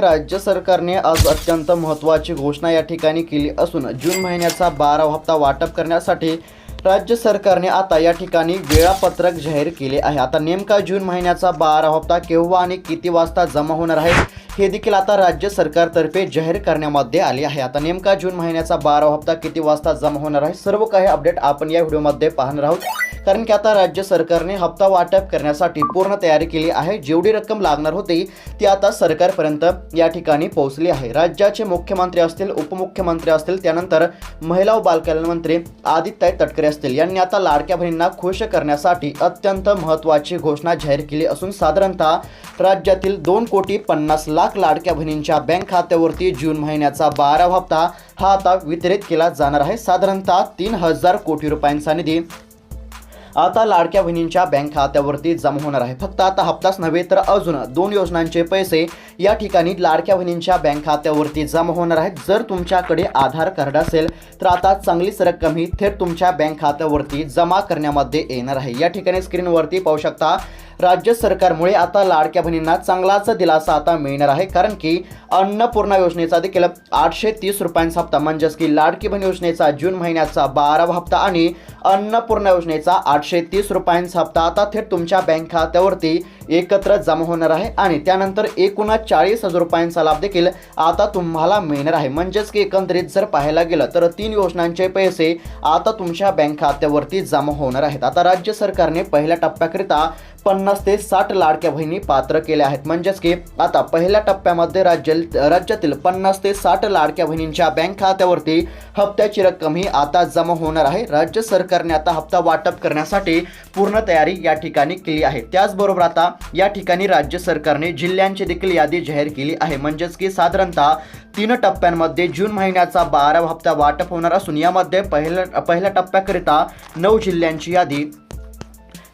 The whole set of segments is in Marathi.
राज्य सरकारने आज अत्यंत महत्त्वाची घोषणा या ठिकाणी केली असून जून महिन्याचा बारा हप्ता वाटप करण्यासाठी राज्य सरकारने आता या ठिकाणी वेळापत्रक जाहीर केले आहे. आता नेमका जून महिन्याचा बारा हप्ता केव्हा आणि किती वाजता जमा होणार आहे हे देखील आता राज्य सरकारतर्फे जाहीर करण्यामध्ये आले आहे. आता नेमका जून महिन्याचा बारा हप्ता किती वाजता जमा होणार आहे सर्व काही अपडेट आपण या व्हिडिओमध्ये पाहणार आहोत. कारण की आता राज्य सरकारने हप्ता वाटप करण्यासाठी पूर्ण तयारी केली आहे. जेवढी रक्कम लागणार होती ती आता सरकारपर्यंत या ठिकाणी पोहोचली आहे. राज्याचे मुख्यमंत्री असतील उपमुख्यमंत्री असतील त्यानंतर महिला व बालकल्याण मंत्री आदित्य तटकरे असतील. यांनी आता लाडक्या बहिणींना खुश करण्यासाठी अत्यंत महत्त्वाची घोषणा जाहीर केली असून साधारणतः राज्यातील दोन कोटी पन्नास लाख लाडक्या बहिणींच्या बँक खात्यावरती जून महिन्याचा बारा हप्ता हा आता वितरित केला जाणार आहे. साधारणतः तीन हजार कोटी रुपयांचा निधी आता लाडक्या बहिणींच्या बँक खात्यावरती जमा होणार आहे. फक्त आता हप्ताच नव्हे तर अजून दोन योजनांचे पैसे या ठिकाणी लाडक्या बहिणींच्या बँक खात्यावरती जमा होणार आहेत. जर तुमच्याकडे आधार कार्ड असेल तर आता चांगलीच रक्कम ही थेट तुमच्या बँक खात्यावरती जमा करण्यामध्ये येणार आहे. या ठिकाणी स्क्रीनवरती पाहू शकता राज्य सरकारमुळे आता लाडक्या बहिणींना चांगलाच दिलासा आता मिळणार आहे. कारण की अन्नपूर्णा योजनेचा देखील आठशे तीस रुपयांचा हप्ता म्हणजेच की लाडकी बहीण योजनेचा जून महिन्याचा बारावा हप्ता आणि अन्नपूर्णा योजनेचा आठशे तीस रुपयांचा हप्ता आता थेट तुमच्या बँक खात्यावरती एकत्र जमा होणार आहे. आणि त्यानंतर एकूणच चाळीस हजार रुपयांचा लाभ देखील आता तुम्हाला मिळणार आहे. म्हणजेच की एकंदरीत जर पाहायला गेलं तर तीन योजनांचे पैसे आता तुमच्या बँक खात्यावरती जमा होणार आहेत. आता राज्य सरकारने पहिल्या टप्प्याकरिता पन्नास पन्नास ते साठ लाडक्या बहिणी पात्र केल्या आहेत. म्हणजेच की आता पहिल्या टप्प्यामध्ये राज्य राज्यातील पन्नास ते साठ लाडक्या बहिणींच्या बँक खात्यावरती हप्त्याची रक्कम ही आता जमा होणार आहे. राज्य सरकारने आता हप्ता वाटप करण्यासाठी पूर्ण तयारी या ठिकाणी केली आहे. त्याचबरोबर आता या ठिकाणी राज्य सरकारने जिल्ह्यांची देखील यादी जाहीर केली आहे. म्हणजेच की साधारणतः तीन टप्प्यांमध्ये जून महिन्याचा बारावा हप्ता वाटप होणार असून यामध्ये पहिल्या पहिल्या टप्प्याकरिता नऊ जिल्ह्यांची यादी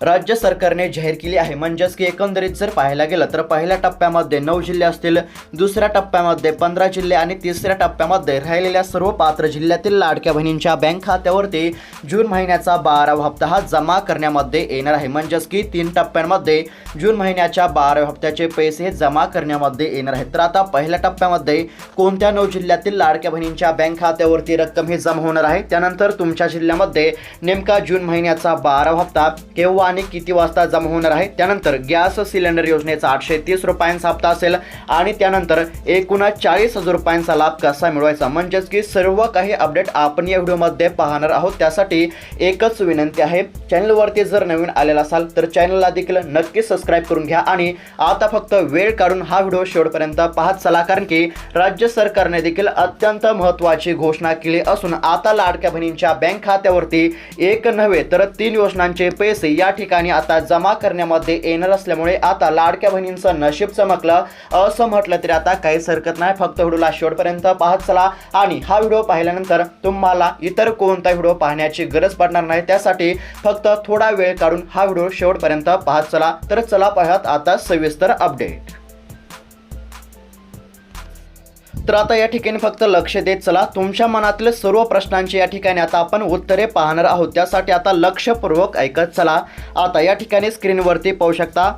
राज्य सरकारने जाहीर केली आहे. म्हणजेच की एकंदरीत जर पाहायला गेलं तर पहिल्या टप्प्यामध्ये नऊ जिल्हे असतील दुसऱ्या टप्प्यामध्ये पंधरा जिल्हे आणि तिसऱ्या टप्प्यामध्ये राहिलेल्या सर्व पात्र जिल्ह्यातील लाडक्या बहिणींच्या बँक खात्यावरती जून महिन्याचा बारावा हप्ता हा जमा करण्यामध्ये येणार आहे. म्हणजेच की तीन टप्प्यांमध्ये जून महिन्याच्या बाराव्या हप्त्याचे पैसे हे जमा करण्यामध्ये येणार आहेत. तर आता पहिल्या टप्प्यामध्ये कोणत्या नऊ जिल्ह्यातील लाडक्या बहिणींच्या बँक खात्यावरती रक्कम ही जमा होणार आहे? त्यानंतर तुमच्या जिल्ह्यामध्ये नेमका जून महिन्याचा बारावा हप्ता केव्हा पाणी किती वाजता जमा होणार आहे? त्यानंतर गॅस सिलेंडर योजनेचा आठशे तीस रुपयांचा हप्ता असेल आणि त्यानंतर एकूणच चाळीस हजार रुपयांचा लाभ कसा मिळवायचा? म्हणजेच की सर्व काही अपडेट आपण या व्हिडिओमध्ये पाहणार आहोत. त्यासाठी एकच विनंती आहे चॅनलवरती जर नवीन आलेला असाल तर चॅनलला देखील नक्की सबस्क्राईब करून घ्या आणि आता फक्त वेळ काढून हा व्हिडिओ शेवटपर्यंत पाहत चला कारण की राज्य सरकारने देखील अत्यंत महत्त्वाची घोषणा केली असून आता लाडक्या बहिणींच्या बँक खात्यावरती एक नव्हे तर तीन योजनांचे पैसे या ठिकाणी आता जमा करण्यामध्ये येणार असल्यामुळे आता लाडक्या बहिणींचं नशीब चमकलं. असं म्हटलं तरी आता काहीच हरकत नाही. फक्त व्हिडिओला शेवटपर्यंत पाहत चला. आणि हा व्हिडिओ पाहिल्यानंतर तुम्हाला इतर कोणता व्हिडिओ पाहण्याची गरज पडणार नाही. त्यासाठी फक्त थोडा वेळ काढून हा व्हिडिओ शेवटपर्यंत पाहत चला. तर चला पाहत आता सविस्तर अपडेट तर आता या ठिकाणी फक्त लक्ष देत चला. तुमच्या मनातील सर्व प्रश्नांची या ठिकाणी आता आपण उत्तरे पाहणार आहोत. त्यासाठी आता लक्षपूर्वक ऐकत चला. आता या ठिकाणी स्क्रीनवरती पाहू शकता.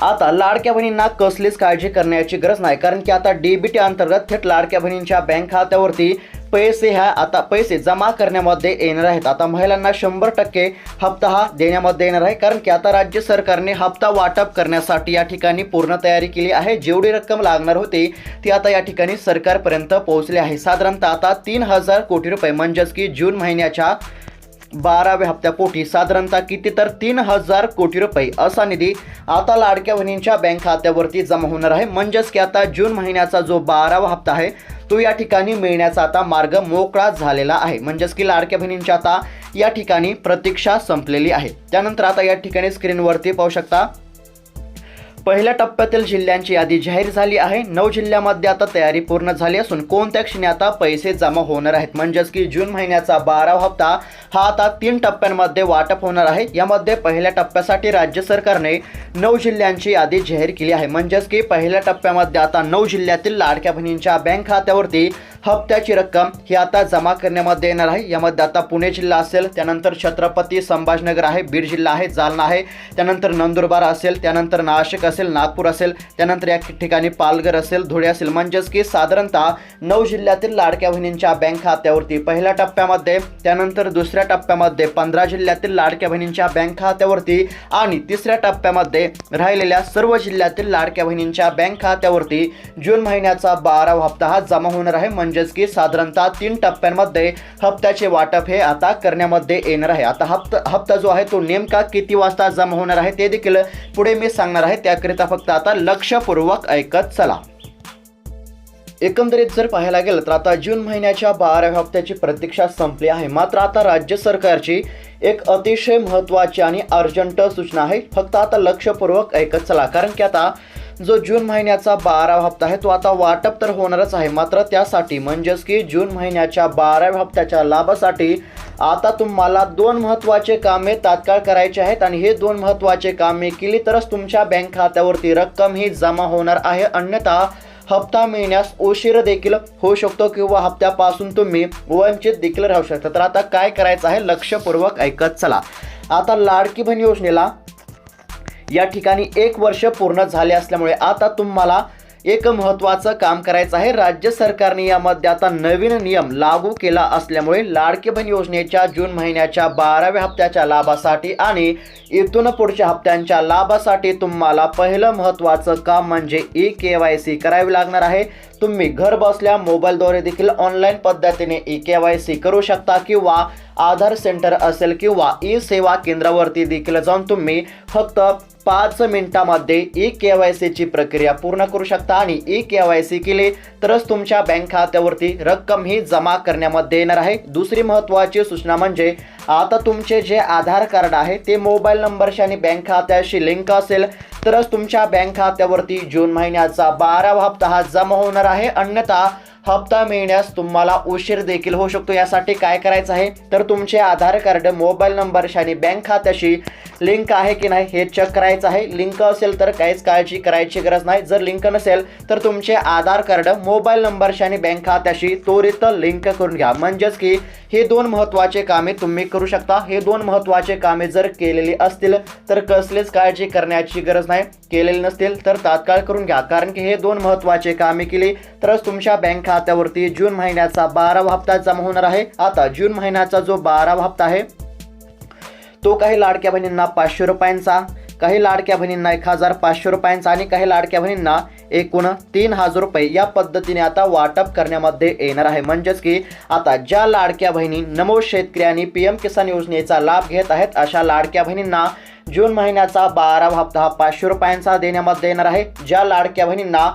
आता लाडक्या बहिणींना कसलीच काळजी करण्याची गरज नाही. कारण की आता डीबीटी अंतर्गत थेट लाडक्या बहिणींच्या बँक खात्यावरती पैसे ह्या आता पैसे जमा करण्यामध्ये येणार आहेत. आता महिलांना शंभर टक्के हप्ता हा देण्यामध्ये येणार आहे. कारण की आता राज्य सरकारने हप्ता वाटप करण्यासाठी या ठिकाणी पूर्ण तयारी केली आहे. जेवढी रक्कम लागणार होती ती आता या ठिकाणी सरकारपर्यंत पोहोचली आहे. साधारणतः आता तीन हजार कोटी रुपये म्हणजेच की जून महिन्याच्या बाराव्या हप्त्यापोटी साधारणतः किती तर तीन हजार कोटी रुपये असा निधी आता लाडक्या बहिणींच्या बँक खात्यावरती जमा होणार आहे. म्हणजेच की आता जून महिन्याचा जो बारावा हप्ता आहे तो या ठिकाणी मिळण्याचा आता मार्ग मोकळा झालेला आहे. म्हणजेच की लाडक्या बहिणींच्या आता या ठिकाणी प्रतीक्षा संपलेली आहे. त्यानंतर आता या ठिकाणी स्क्रीनवरती पाहू शकता पहिल्या टप्प्यातील जिल्ह्यांची यादी जाहीर झाली आहे. नऊ जिल्ह्यामध्ये आता तयारी पूर्ण झाली असून कोणत्या क्षणी आता पैसे जमा होणार आहेत? म्हणजेच की जून महिन्याचा बारावा हप्ता हा आता तीन टप्प्यांमध्ये वाटप होणार आहे. यामध्ये पहिल्या टप्प्यासाठी राज्य सरकारने नऊ जिल्ह्यांची यादी जाहीर केली आहे. म्हणजेच की पहिल्या टप्प्यामध्ये आता नऊ जिल्ह्यातील लाडक्या बहिणींच्या बँक खात्यावरती हप्त्याची रक्कम ही आता जमा करण्यामध्ये येणार आहे. यामध्ये आता पुणे जिल्हा असेल त्यानंतर छत्रपती संभाजनगर आहे बीड जिल्हा आहे जालना आहे त्यानंतर नंदुरबार असेल त्यानंतर नाशिक असेल नागपूर असेल त्यानंतर या ठिकाणी पालघर असेल धुळे असेल. म्हणजेच की साधारणतः नऊ जिल्ह्यातील लाडक्या बहिणींच्या बँक खात्यावरती पहिल्या टप्प्यामध्ये त्यानंतर दुसऱ्या टप्प्यामध्ये पंधरा जिल्ह्यातील लाडक्या बहिणींच्या बँक खात्यावरती आणि तिसऱ्या टप्प्यामध्ये राहिलेल्या सर्व जिल्ह्यातील लाडक्या बहिणींच्या बँक खात्यावरती जून महिन्याचा बारावा हप्ता हा जमा होणार आहे. म्हणजेच की साधारणतः तीन टप्प्यांमध्ये हप्त्याचे वाटप हे आता करण्यामध्ये येणार आहे. आता हप्ता हप्ता जो आहे तो नेमका किती वाजता जमा होणार आहे ते देखील पुढे मी सांगणार आहे. त्याकरिता फक्त आता लक्षपूर्वक ऐकत चला. एकंदरीत जर पाहायला गेलं तर आता जून महिन्याच्या बाराव्या हप्त्याची प्रतीक्षा संपली आहे. मात्र आता राज्य सरकारची एक अतिशय महत्त्वाची आणि अर्जंट सूचना आहे. फक्त आता लक्षपूर्वक ऐकत चला. कारण की आता जो जून महिन्याचा बारावा हप्ता आहे तो आता वाटप तर होणारच आहे. मात्र त्यासाठी म्हणजेच की जून महिन्याच्या बाराव्या हप्त्याच्या लाभासाठी आता तुम्हाला दोन महत्त्वाचे कामे तात्काळ करायचे आहेत आणि हे दोन महत्त्वाचे कामे केली तरच तुमच्या बँक खात्यावरती रक्कम ही जमा होणार आहे. अन्यथा हप्ता मिळण्यास उशीर देखील होऊ शकतो किंवा हप्त्यापासून तुम्ही वंचित देखील राहू शकता. तर आता काय करायचं आहे? लक्षपूर्वक ऐकत चला. आता लाडकी बहीण योजनेला या ठिकाणी एक वर्ष पूर्ण झाले असल्यामुळे आता तुम्हाला एक महत्त्वाचं काम करायचं आहे. राज्य सरकारने यामध्ये आता नवीन नियम लागू केला असल्यामुळे लाडके बहीण योजनेच्या जून महिन्याच्या बाराव्या हप्त्याच्या लाभासाठी आणि इथून पुढच्या हप्त्यांच्या लाभासाठी तुम्हाला पहिलं महत्त्वाचं काम म्हणजे ई के वाय सी करावी लागणार आहे. तुम्ही घर बसल्या मोबाईलद्वारे देखील ऑनलाईन पद्धतीने ई के वाय सी करू शकता किंवा आधार सेंटर असेल किंवा ई सेवा केंद्रावरती देखील जाऊन तुम्ही फक्त पाच मिनिटामध्ये ई के वाय सीची प्रक्रिया पूर्ण करू शकता आणि ई के वाय सी केली तरच तुमच्या बँक खात्यावरती रक्कम ही जमा करण्यामध्ये येणार आहे. दुसरी महत्त्वाची सूचना म्हणजे आता तुमचे जे आधार कार्ड आहे ते मोबाईल नंबरशी आणि बँक खात्याशी लिंक असेल तरच तुमच्या बँक खात्यावरती जून महिन्याचा बारावा हप्ता हा जमा होणार आहे. अन्यथा हप्ता मिळण्यास तुम्हाला उशीर देखील होऊ शकतो. यासाठी काय करायचं आहे? तर तुमचे आधार कार्ड मोबाईल नंबरशी आणि बँक खात्याशी लिंक आहे की नाही हे चेक करायचं आहे. लिंक असेल तर काहीच काळजी करायची गरज नाही. जर लिंक नसेल तर तुमचे आधार कार्ड मोबाईल नंबरशी आणि बँक खात्याशी त्वरित लिंक करून घ्या. म्हणजेच की हे दोन महत्त्वाचे कामे तुम्ही करू शकता. हे दोन महत्त्वाचे कामे जर केलेली असतील तर कसलीच काळजी करण्याची गरज नाही. केलेली नसतील तर तात्काळ करून घ्या. कारण की हे दोन महत्त्वाचे कामे केली तरच तुमच्या बँक खात्यावरती जून महिन्याचा बारावा हप्ता जमा होणार आहे. आता जून महिन्याचा जो बारावा हप्ता आहे तो काही लाडक्या बहिणींना पाचशे रुपयांचा काही लाडक्या बहिणींना एक हजार पाचशे रुपयांचा आणि काही लाडक्या बहिणींना एकूण तीन हजार रुपये या पद्धतीने आता वाटप करण्यामध्ये येणार आहे. म्हणजेच की आता ज्या लाडक्या बहिणी नमो शेतकरी आणि पी एम किसान योजनेचा लाभ घेत आहेत अशा लाडक्या बहिणींना जून महिन्याचा बारावा हप्ता हा पाचशे रुपयांचा देण्यामध्ये येणार आहे. ज्या लाडक्या बहिणींना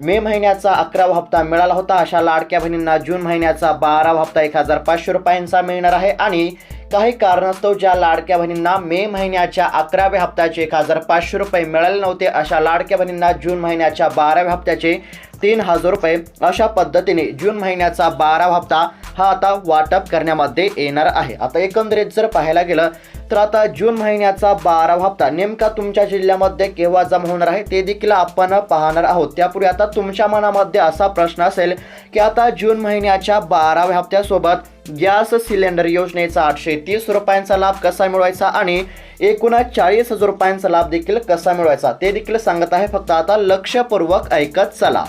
मे महिन्याचा अकरावा हप्ता मिळाला होता. अशा लाडक्या बहिणींना जून महिन्याचा बारावा हप्ता एक हजार पाचशे रुपयांचा मिळणार आहे. आणि काही कारणास्तव ज्या लाडक्या बहिणींना मे महिन्याच्या अकराव्या हप्त्याचे एक हजार पाचशे रुपये मिळाले नव्हते अशा लाडक्या बहिणींना जून महिन्याच्या बाराव्या हप्त्याचे तीन हजार रुपये अशा पद्धतीने जून महिन्याचा बारावा हप्ता हा आता वाटप करण्यामध्ये येणार आहे. आता एकंदरीत जर पाहायला गेलं तर आता जून महिन्याचा बारावा हप्ता नेमका तुमच्या जिल्ह्यामध्ये केव्हा जमा होणार आहे ते देखील आपण पाहणार आहोत. त्यापूर्वी आता तुमच्या मनामध्ये असा प्रश्न असेल की आता जून महिन्याच्या बाराव्या हप्त्यासोबत गॅस सिलेंडर योजनेचा आठशे तीस रुपयांचा लाभ कसा मिळवायचा आणि एकूणच चाळीस हजार रुपयांचा लाभ देखील कसा मिळवायचा ते देखील सांगत आहे. फक्त आता लक्षपूर्वक ऐकत चला.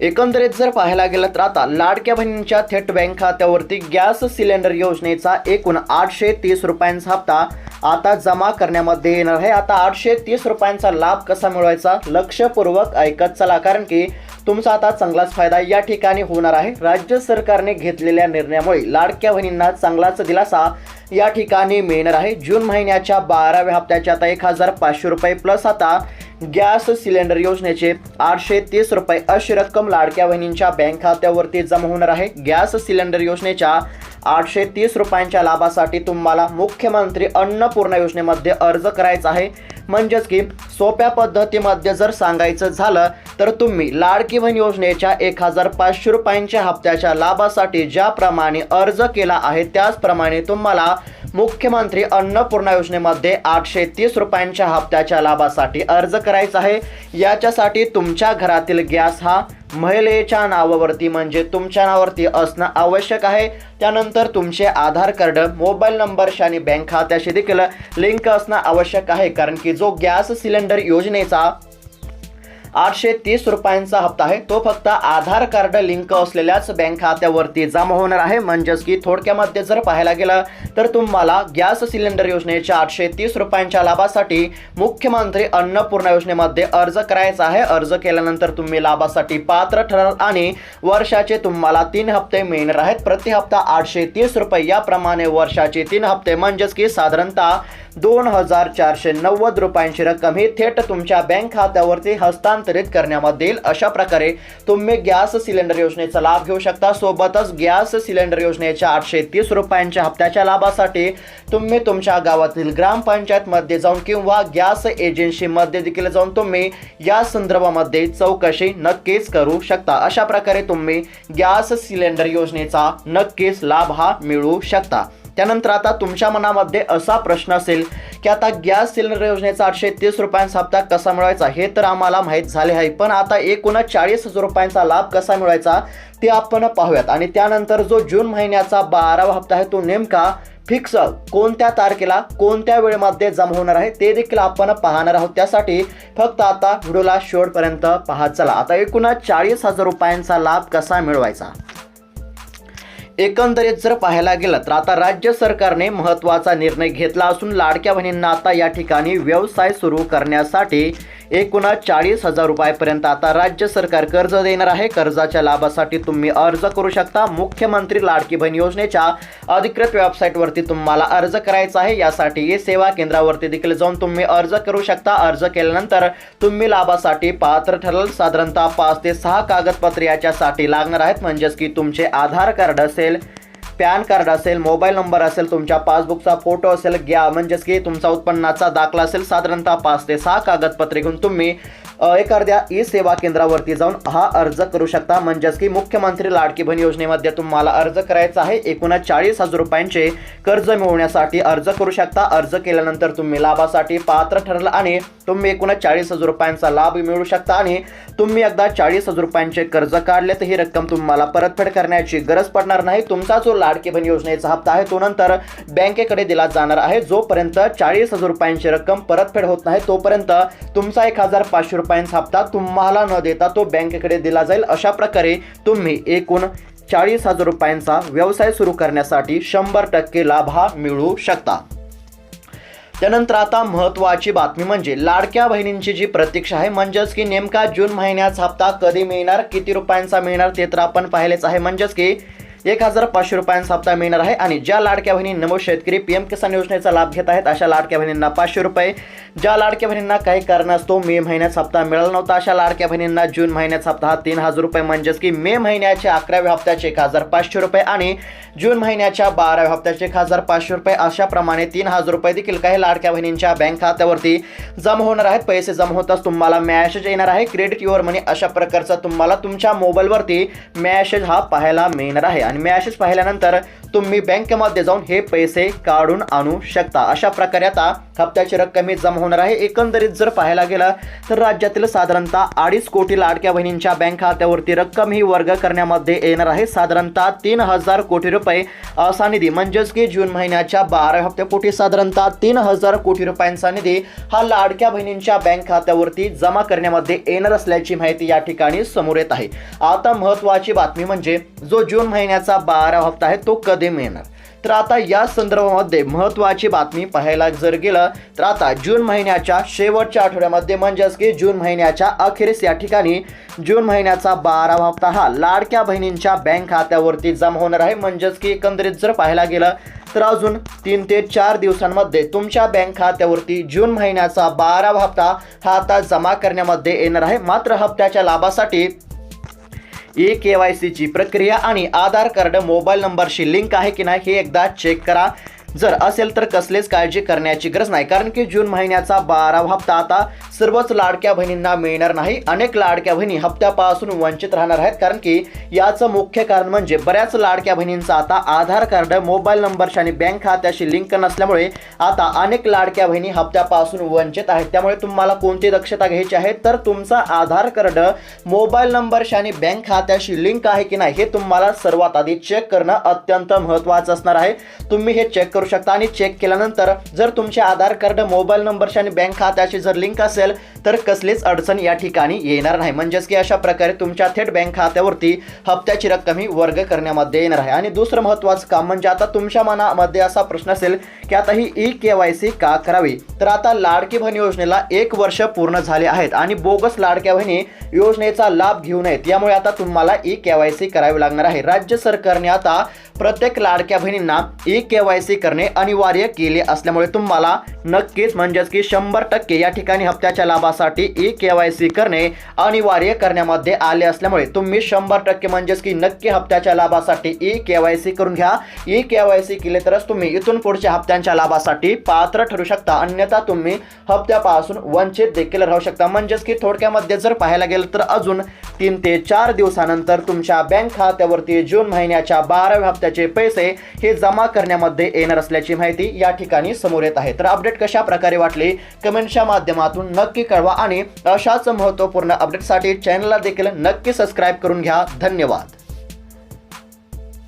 एकंदरीत जर पाहायला गेलं तर आता लाडक्या बहिणींच्या थेट बँक खात्यावरती गॅस सिलेंडर योजनेचा एकूण आठशे तीस रुपयांचा हप्ता आता जमा करण्यामध्ये येणार आहे. आता आठशे तीस रुपयांचा लाभ कसा मिळवायचा? लक्षपूर्वक ऐकत चला कारण की तुमचा आता चांगलाच फायदा या ठिकाणी होणार आहे. राज्य सरकारने घेतलेल्या निर्णयामुळे लाडक्या बहिणींना चांगलाच दिलासा या ठिकाणी मिळणार आहे. जून महिन्याच्या बाराव्या हप्त्याच्या आता एक हजार पाचशे रुपये प्लस आता गॅस सिलेंडर योजनेचे आठशे तीस रुपये अशी रक्कम लाडक्या बहिणींच्या बँक खात्यावरती जमा होणार आहे. गॅस सिलेंडर योजनेच्या आठशे तीस रुपयांच्या लाभासाठी तुम्हाला मुख्यमंत्री अन्नपूर्णा योजनेमध्ये अर्ज करायचा आहे. म्हणजेच की सोप्या पद्धतीमध्ये जर सांगायचं झालं तर तुम्ही लाडकी बहीण योजनेच्या एक हजार पाचशे रुपयांच्या हप्त्याच्या लाभासाठी ज्याप्रमाणे अर्ज केला आहे त्याचप्रमाणे तुम्हाला मुख्यमंत्री अन्नपूर्णा योजनेमध्ये आठशे तीस रुपयांच्या हप्त्याच्या लाभासाठी अर्ज करायचा आहे. याच्यासाठी तुमच्या घरातील गॅस हा महिलेच्या नावावरती म्हणजे तुमच्या नावावरती असणं आवश्यक आहे. त्यानंतर तुमचे आधार कार्ड मोबाईल नंबरशी आणि बँक खात्याशी देखील लिंक असणं आवश्यक आहे. कारण की जो गॅस सिलेंडर योजनेचा आठशे तीस रुपयांचा हप्ता आहे. तो फक्त आधार कार्ड लिंक असलेल्याच बँक खात्यावरती जमा होणार आहे. म्हणजेच की थोडक्यामध्ये जर पाहायला गेलं तर तुम्हाला गॅस सिलेंडर योजनेच्या आठशे तीस रुपयांच्या लाभासाठी मुख्यमंत्री अन्नपूर्णा योजनेमध्ये अर्ज करायचा आहे. अर्ज केल्यानंतर तुम्ही लाभासाठी पात्र ठराल आणि वर्षाचे तुम्हाला तीन हप्ते मिळणार आहेत. प्रति हप्ता आठशे तीस रुपये. याप्रमाणे वर्षाचे तीन हप्ते. म्हणजेच की साधारणतः दोन हजार चारशे नव्वद रुपयांची रक्कम ही थेट तुमच्या बँक खात्यावरती हस्तांतरित करण्यामध्ये येईल. अशा प्रकारे तुम्ही गॅस सिलेंडर योजनेचा लाभ घेऊ शकता. सोबतच गॅस सिलेंडर योजनेच्या आठशे तीस रुपयांच्या हप्त्याच्या लाभासाठी तुम्ही तुमच्या गावातील ग्रामपंचायतमध्ये जाऊन किंवा गॅस एजन्सीमध्ये देखील जाऊन तुम्ही या संदर्भामध्ये चौकशी नक्कीच करू शकता. अशा प्रकारे तुम्ही गॅस सिलेंडर योजनेचा नक्कीच लाभ हा मिळू शकता. त्यानंतर आता तुमच्या मनामध्ये असा प्रश्न असेल की आता गॅस सिलेंडर योजनेचा आठशे तीस रुपयांचा हप्ता कसा मिळवायचा? हे तर आम्हाला माहीत झाले आहे. पण आता एकूण चाळीस हजार रुपयांचा लाभ कसा मिळवायचा ते आपण पाहूयात. आणि त्यानंतर जो जून महिन्याचा बारावा हप्ता आहे तो नेमका फिक्स कोणत्या तारखेला कोणत्या वेळेमध्ये जमा होणार आहे ते देखील आपण पाहणार आहोत. त्यासाठी फक्त आता व्हिडिओला शेवटपर्यंत पाहत चला. आता एकूणच चाळीस हजार रुपयांचा लाभ कसा मिळवायचा? एकंदरीत जर पाहायला गेलं तर आता राज्य सरकारने महत्त्वाचा निर्णय घेतला असून लाडक्या बहिणींना आता या ठिकाणी व्यवसाय सुरू करण्यासाठी एकूण चाळीस हजार रुपयापर्यंत आता राज्य सरकार कर्ज देणार आहे. कर्जाच्या लाभासाठी तुम्ही अर्ज करू शकता. मुख्यमंत्री लाडकी बहीण योजनेच्या अधिकृत वेबसाईटवरती तुम्हाला अर्ज करायचा आहे. यासाठी सेवा केंद्रावरती देखील जाऊन तुम्ही अर्ज करू शकता. अर्ज केल्यानंतर तुम्ही लाभासाठी पात्र ठराल. साधारणतः पाच ते सहा कागदपत्रे याच्यासाठी लागणार आहेत. म्हणजेच की तुमचे आधार कार्ड असेल पॅन कार्ड असेल मोबाईल नंबर असेल तुमच्या पासबुकचा फोटो असेल घ्या. म्हणजेच की तुमचा उत्पन्नाचा दाखला असेल साधारणतः पाच ते सहा कागदपत्रे घेऊन तुम्ही एखाद्या ई सेवा केंद्रावरती जाऊन हा अर्ज करू शकता. म्हणजेच की मुख्यमंत्री लाडकी बहीण योजनेमध्ये तुम्हाला अर्ज करायचा आहे. एकूणच चाळीस हजार रुपयांचे कर्ज मिळवण्यासाठी अर्ज करू शकता. अर्ज केल्यानंतर तुम्ही लाभासाठी पात्र ठरल आणि तुम्ही एकूणच चाळीस हजार रुपयांचा लाभ मिळवू शकता आणि तुम्ही एकदा चाळीस हजार रुपयांचे कर्ज काढले तर ही रक्कम तुम्हाला परतफेड करण्याची गरज पडणार नाही. तुमचा जो लाडकी बहीण योजनेचा हप्ता आहे तो नंतर बँकेकडे दिला जाणार आहे. जोपर्यंत चाळीस हजार रुपयांची रक्कम परतफेड होत नाही तोपर्यंत तुमचा एक हजार पाचशे रुपये रुपयांचा हप्ता तुम्हाला न देता तो बँकेकडे दिला जाईल. अशा प्रकारे तुम्ही एकूण चाळीस हजार रुपयांचा व्यवसाय सुरू करण्यासाठी शंभर टक्के लाभ हा मिळू शकता. त्यानंतर आता महत्त्वाची बातमी म्हणजे लाडक्या बहिणींची जी प्रतीक्षा आहे म्हणजेच की नेमका जून महिन्याचा हप्ता कधी मिळणार किती रुपयांचा मिळणार ते तर आपण पाहिलेच आहे. म्हणजेच की एक हजार पाचशे रुपयांचा हप्ता मिळणार आहे आणि ज्या लाडक्या बहिणी नमो शेतकरी पीएम किसान योजनेचा लाभ घेत आहेत अशा लाडक्या बहिणींना पाचशे रुपये. ज्या लाडक्या बहिणींना काही कारणास्तव मे महिन्याचा हप्ता मिळाला नव्हता अशा लाडक्या बहिणींना जून महिन्याचा हप्ता हा तीन हजार रुपये म्हणजेच की मे महिन्याच्या अकराव्या हप्त्याचे एक हजार पाचशे रुपये आणि जून महिन्याच्या बाराव्या हप्त्याचे एक हजार पाचशे रुपये अशाप्रमाणे तीन हजार रुपये देखील काही लाडक्या बहिणींच्या बँक खात्यावरती जमा होणार आहेत. पैसे जमा होताच तुम्हाला मॅसेज येणार आहे. क्रेडिट युअर मनी अशा प्रकारचा तुम्हाला तुमच्या मोबाईलवरती मॅसेज हा पाहायला मिळणार आहे. आणि मॅसेज पाहिल्यानंतर तुम्ही बँकेमध्ये जाऊन हे पैसे काढून आणू शकता. अशा प्रकारे आता हप्त्याची रक्कम ही जमा होणार आहे. एकंदरीत जर पाहायला गेलं तर राज्यातील साधारणतः अडीच कोटी लाडक्या बहिणींच्या बँक खात्यावरती रक्कम ही वर्ग करण्यामध्ये येणार आहे. साधारणतः तीन हजार कोटी रुपये असा निधी म्हणजेच की जून महिन्याच्या बारा हप्त्यापोटी साधारणतः तीन हजार कोटी रुपयांचा निधी हा लाडक्या बहिणींच्या बँक खात्यावरती जमा करण्यामध्ये येणार असल्याची माहिती या ठिकाणी समोर येत आहे. आता महत्त्वाची बातमी म्हणजे जो जून महिन्याचा बारा हप्ता आहे तो कधी मिळणार. तर आता या संदर्भामध्ये महत्त्वाची बातमी पाहायला जर गेलं तर आता जून महिन्याच्या शेवटच्या आठवड्यामध्ये म्हणजेच की जून महिन्याच्या अखेरीस या ठिकाणी जून महिन्याचा बारावा हप्ता हा लाडक्या बहिणींच्या बँक खात्यावरती जमा होणार आहे. म्हणजेच की एकंदरीत जर पाहायला गेलं तर अजून तीन ते चार दिवसांमध्ये तुमच्या बँक खात्यावरती जून महिन्याचा बारावा हप्ता हा आता जमा करण्यामध्ये येणार आहे. मात्र हप्त्याच्या लाभासाठी ई के वाय सीची प्रक्रिया आणि आधार कार्ड मोबाईल नंबरशी लिंक आहे की नाही हे एकदा चेक करा. जर असेल तर कसलेच काळजी करण्याची गरज नाही कारण की जून महिन्याचा बारावा हप्ता आता सर्वच लाडक्या बहिणींना मिळणार नाही. अनेक लाडक्या बहिणी हप्त्यापासून वंचित राहणार आहेत कारण की याचं मुख्य कारण म्हणजे बऱ्याच लाडक्या बहिणींचा आता आधार कार्ड मोबाईल नंबरशी आणि बँक खात्याशी लिंक नसल्यामुळे आता अनेक लाडक्या बहिणी हप्त्यापासून वंचित आहेत. त्यामुळे तुम्हाला कोणती दक्षता घ्यायची आहे? तर तुमचा आधार कार्ड मोबाईल नंबरशी आणि बँक खात्याशी लिंक आहे की नाही हे तुम्हाला सर्वात आधी चेक करणं अत्यंत महत्त्वाचं असणार आहे. तुम्ही हे चेक करू शकता आणि चेक केल्यानंतर जर तुमचे आधार कार्ड मोबाईल नंबरशी आणि बँक खात्याशी जर लिंक असेल तर कसलीच अडचण या ठिकाणी येणार नाही. म्हणजेच की अशा प्रकारे तुमच्या थेट बँक खात्यावरती हप्त्याची रक्कम ही वर्ग करण्यामध्ये येणार आहे. आणि दुसरं महत्त्वाचं काम म्हणजे आता तुमच्या मनामध्ये असा प्रश्न असेल की आता ही ई के वाय सी का करावी? तर आता लाडकी बहीण योजनेला एक वर्ष पूर्ण झाले आहेत आणि बोगस लाडक्या बहिणी योजनेचा लाभ घेऊ नयेत. यामुळे आता तुम्हाला ई के वाय सी करावी लागणार आहे. राज्य सरकारने आता प्रत्येक लाडक्या बहिणींना ई के वाय सी करणे अनिवार्य केले असल्यामुळे तुम्हाला नक्कीच म्हणजेच की शंभर टक्के या ठिकाणी हप्त्याच्या लाभासाठी ई के वाय सी करणे अनिवार्य करण्यामध्ये आले असल्यामुळे तुम्ही शंभर टक्के म्हणजेच की नक्की हप्त्याच्या लाभासाठी ई के वाय सी करून घ्या. ई के वाय सी केले तरच तुम्ही इथून पुढच्या हप्त्यांच्या लाभासाठी पात्र ठरू शकता. अन्यथा तुम्ही हप्त्यापासून वंचित देखील राहू शकता. म्हणजेच की थोडक्यामध्ये जर पाहायला गेलं तर अजून तीन ते चार दिवसानंतर तुमच्या बँक खात्यावरती जून महिन्याच्या बाराव्या हप्त्याचे पैसे हे जमा करण्यामध्ये येणार असल्याची माहिती या ठिकाणी समोर येत आहे. तर अपडेट कशा प्रकारे वाटली? कमेंटच्या माध्यमातून नक्की कळवा आणि अशाच महत्त्वपूर्ण अपडेटसाठी चॅनलला देखील नक्की सबस्क्राईब करून घ्या. धन्यवाद.